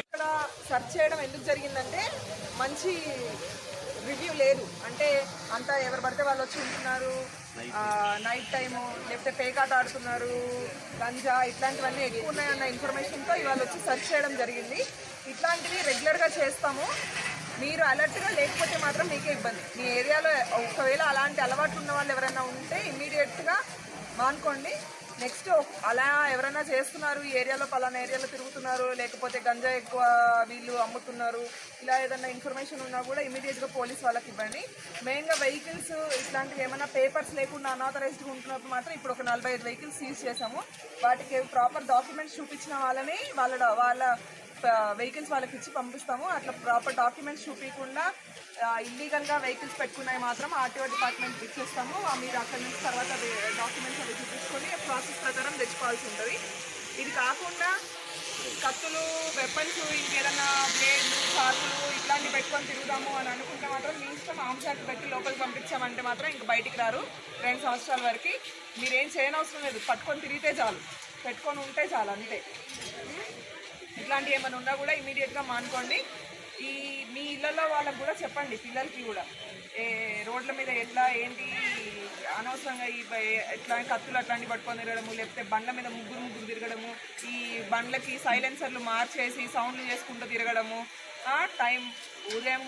ఇక్కడ సర్చ్ చేయడం ఎందుకు జరిగిందంటే మంచి రివ్యూ లేదు. అంటే అంతా ఎవరు పడితే వాళ్ళు వచ్చి ఉంటున్నారు. నైట్ టైము లేకపోతే పేకాట ఆడుతున్నారు. గంజా ఇట్లాంటివన్నీ ఎక్కువ ఉన్నాయన్న ఇన్ఫర్మేషన్తో ఇవాళ వచ్చి సెర్చ్ చేయడం జరిగింది. ఇట్లాంటివి రెగ్యులర్గా చేస్తాము. మీరు అలర్ట్గా లేకపోతే మాత్రం మీకే ఇబ్బంది. మీ ఏరియాలో ఒకవేళ అలాంటి అలవాట్లు ఉన్న వాళ్ళు ఎవరైనా ఉంటే ఇమ్మీడియట్గా మానుకోండి నెక్స్ట్ అలా ఎవరైనా చేస్తున్నారు ఈ ఏరియాలో పలానా ఏరియాలో తిరుగుతున్నారు లేకపోతే గంజా ఎక్కువ వీళ్ళు అమ్ముతున్నారు ఇలా ఏదైనా ఇన్ఫర్మేషన్ ఉన్నా కూడా ఇమీడియట్గా పోలీస్ వాళ్ళకి ఇవ్వండి. మెయిన్గా వెహికల్స్ ఇట్లాంటివి ఏమైనా పేపర్స్ లేకుండా అనాథరైజ్డ్గా ఉంటున్నప్పుడు మాత్రం ఇప్పుడు ఒక నలభై ఐదు వెహికల్స్ సీజ్ చేసాము వాటికి ప్రాపర్ డాక్యుమెంట్స్ చూపించిన వాళ్ళని వాళ్ళ వాళ్ళ వెహికల్స్ వాళ్ళకి ఇచ్చి పంపిస్తాము. అట్లా ప్రాపర్ డాక్యుమెంట్స్ చూపించకుండా ఇల్లీగల్గా వెహికల్స్ పెట్టుకున్నాయి మాత్రం ఆర్టీఓ డిపార్ట్మెంట్ ఇచ్చేస్తాము. మీరు అక్కడి నుంచి తర్వాత డాక్యుమెంట్స్ ప్రాసెస్ ప్రకారం తెచ్చుకోవాల్సి ఉంటుంది. ఇది కాకుండా కత్తులు వెపన్స్ ఇంకేదన్నా బ్లేడ్లు చాకులు ఇట్లాంటివి పెట్టుకొని తిరుగుదాము అని అనుకుంటే మాత్రం మీ ఇష్టం ఆంశాట్ పెట్టి లోపలికి పంపించామంటే మాత్రం ఇంక బయటికి రారు. రెండు సంవత్సరాల వరకు మీరేం చేయనవసరం లేదు. పట్టుకొని తిరిగితే చాలు. పెట్టుకొని ఉంటే చాలు అంతే. ఇట్లాంటివి ఏమైనా ఉన్నా కూడా ఇమీడియట్గా మానుకోండి. ఈ మీ ఇళ్ళల్లో వాళ్ళకు కూడా చెప్పండి. పిల్లలకి కూడా. ఏ రోడ్ల మీద ఎట్లా ఏంటి అనవసరంగా ఈ ఎట్లా కత్తులు అట్లాంటివి పట్టుకొని తిరగడము లేకపోతే బండ్ల మీద ముగ్గురు ముగ్గురు తిరగడము ఈ బండ్లకి సైలెన్సర్లు మార్చేసి సౌండ్లు చేసుకుంటూ తిరగడము టైం ఉదయం